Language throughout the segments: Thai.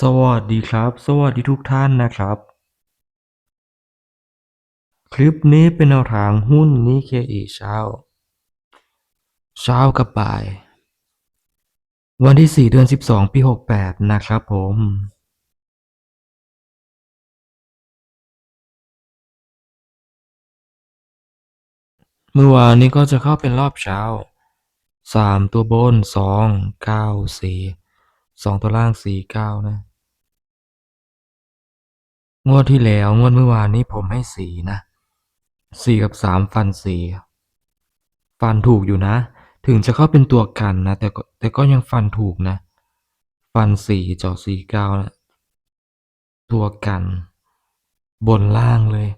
สวัสดีครับ สวัสดีทุกท่านนะครับ คลิปนี้เป็นแนวทางหุ้นนิเคอิเช้า เช้ากับบ่าย วันที่ 4 เดือน 12 ปี 68 นะครับผม เมื่อวานนี้ก็จะเข้าเป็นรอบเช้า 3 ตัวบน 2 9 4 2 ตัวล่าง 4 9 นะ งวดที่แล้วงวดเมื่อวานนี้ผมให้สีนะ4กับ3ฟัน4ฟันถูกอยู่นะ ถึงจะเข้าเป็นตัวกันนะ แต่ก็แต่ก็ยังฟันถูกนะ ฟัน4เจาะ4 9นะตัวกัน บนล่างเลย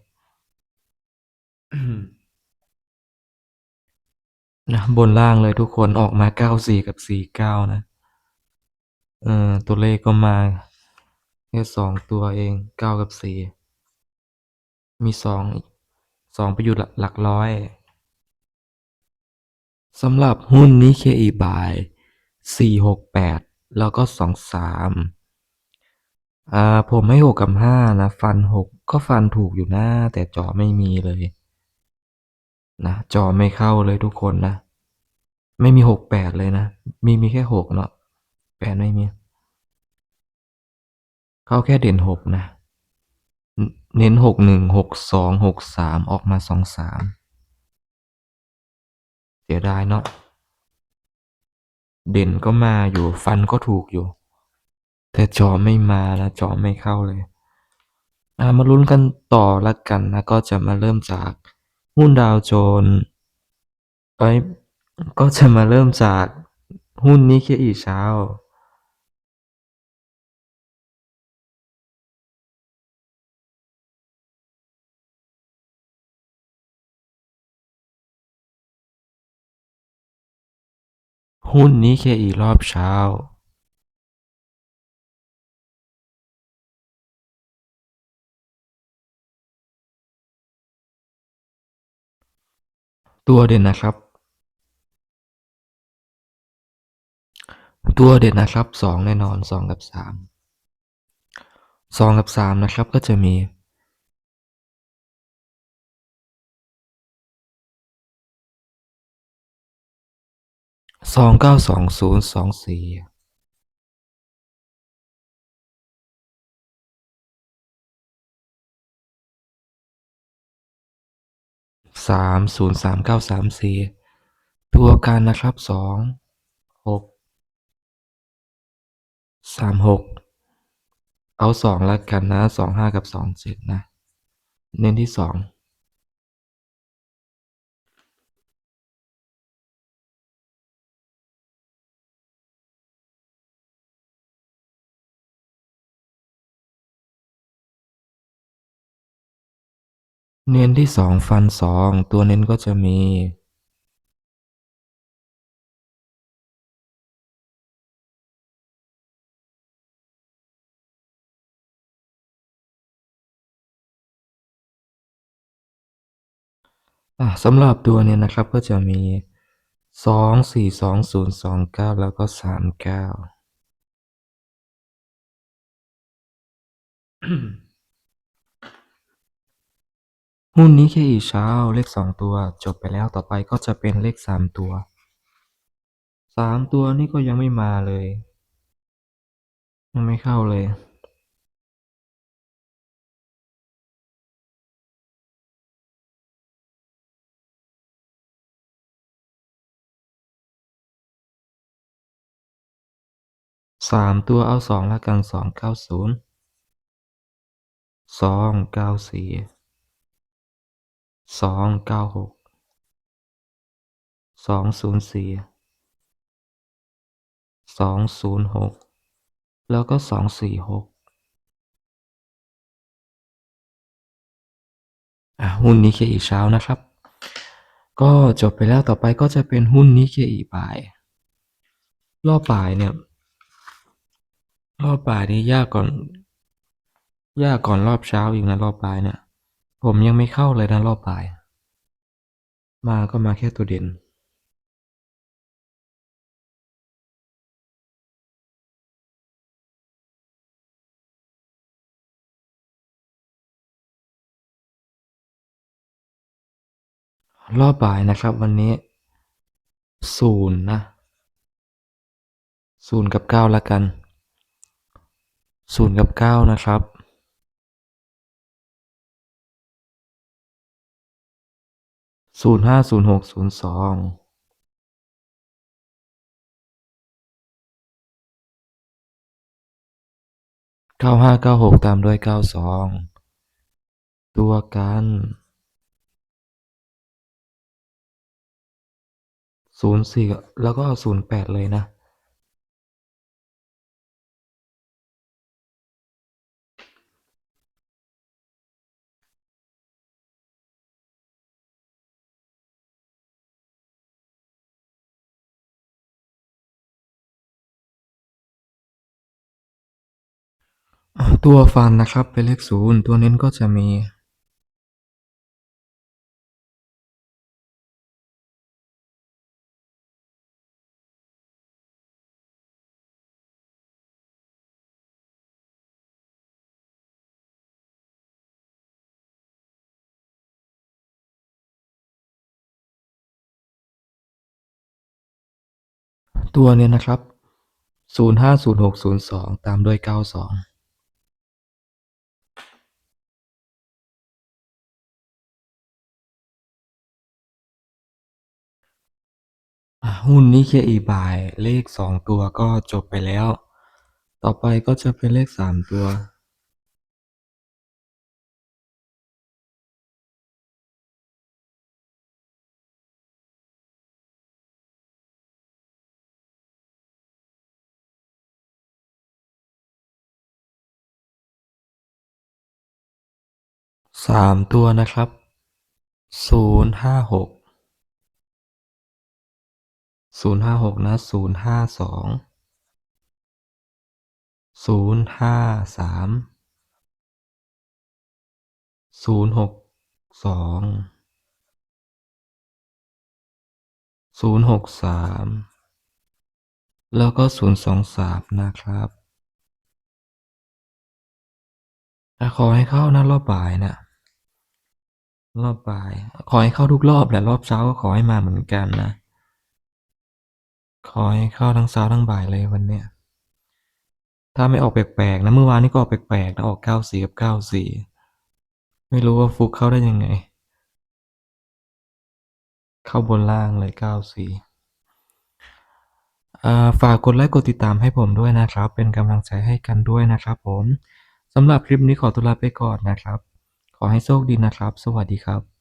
นะบนล่างเลยทุกคนออกมา94กับ49นะเออตัวเลขก็มา ค่สองตัวเอง9กับ4มี2 2ไปอยู่หลักหลักร้อยสำหรับหุ้นนี้ KE buy 468 แล้วก็ 23อ่าผมให้ 6 กับ 5 นะ ฟัน 6 ก็ฟันถูกอยู่นะแต่จาะไม่มีเลย นะจาะไม่เข้าเลยทุกคนนะ ไม่มี 68 เลยนะ มีมีแค่ 6 เนาะ8ไม่มี เข้าแค่เด่น6นะ เน้น61 62 63องหกสามออกมา23เสียดายเนาะเด่นก็มาอยู่ฟันก็ถูกอยู่ แต่จาะไม่มานะจาะไม่เข้าเลยามาลุ้นกันต่อละกันนะ ก็จะมาเริ่มจากหุ้นดาวโจนส์เอ้ยก็จะมาเริ่มจากหุ้นนิเคอิเช้า หุ้นนิเคอิรอบเช้าตัวเด่นนะครับ ตัวเด่นนะครับ2แน่นอน2กับ3 2กับ3นะครับก็จะมี สองเก้าสองศูนย์สองสี่สามศูนย์สามเก้าสามสี่ตัวการนะครับสองหกสามหกเอาสองลัดกันนะสองห้ากับสองเจ็ดนะ เน้นที่สอง เน้นที่2ฟัน2ตัวเน้นก็จะมีสำหรับตัวเนี้ยนะครับก็จะมี 2 4 2 0 2 9 แล้วก็ 39 หุ้นนี้ KE เช้าเลข2ตัว จบไปแล้วต่อไปก็จะเป็นเลข3ตัว3ตัวนี่ก็ยังไม่มาเลยยังไม่เข้าเลย3ตัวเอา2แล้วกัน 2 9 0 2 9 4 2 9 6 2 0 4 2 0 6แล้วก็2 4 6อ่าหุ้นนี้ KE เช้านะครับ ก็จบไปแล้วต่อไปก็จะเป็นหุ้นนี้ KE บ่าย รอบบ่ายเนี่ย รอบบ่ายนี้ยากก่อน ยากก่อนรอบเช้าอีกนะรอบบ่ายเนี่ย ผมยังไม่เข้าเลยนะรอบบ่าย มาก็มาแค่ตัวเด่นรอบบ่ายนะครับวันนี้ศูนย์นะศูนย์กับเก้าละกันศูนย์กับเก้านะครับ ศูนย์ห้าศูนย์หกศูนย์สองเก้าห้าเก้าหกตามด้วยเก้าสองตัวกันศูนย์สี่แล้วก็ศูนย์แปดเลยนะ ตัวฟันนะครับเป็นเลขศูนย์ตัวเน้นก็จะมีตัวเนี่ยนะครับ 050602 ตามด้วย 92 หุ้นนี้เคอีบายเลขสองตัวก็จบไปแล้ว ต่อไปก็จะเป็นเลขสามตัว สามตัวนะครับ ศูนย์ห้าหก ศูนย์ห้าหกนะศูนย์ห้าสองศูนย์ห้าสามศูนย์หกสองศูนย์หกสามแล้วก็ศูนย์สองสามนะครับอ่ขอให้เข้านะรอบบ่ายนะรอบบ่าย ขอให้เข้าทุกรอบแหละรอบเช้าก็ขอให้มาเหมือนกันนะ ขอให้เข้าทั้งเช้าทั้งบ่ายเลยวันเนี้ยถ้าไม่ออกแปลกๆนะเมื่อวานนี้ก็ออกแปลกๆนะออกเก้าสี่กับเก้าสี่ไม่รู้ว่าฟุกเข้าได้ยังไง เข้าบนล่างเลยเก้าสี่ฝากกดไลค์กดติดตามให้ผมด้วยนะครับ เป็นกำลังใจให้กันด้วยนะครับผมสำหรับคลิปนี้ขอตัวลาไปก่อนนะครับ ขอให้โชคดีนะครับ สวัสดีครับ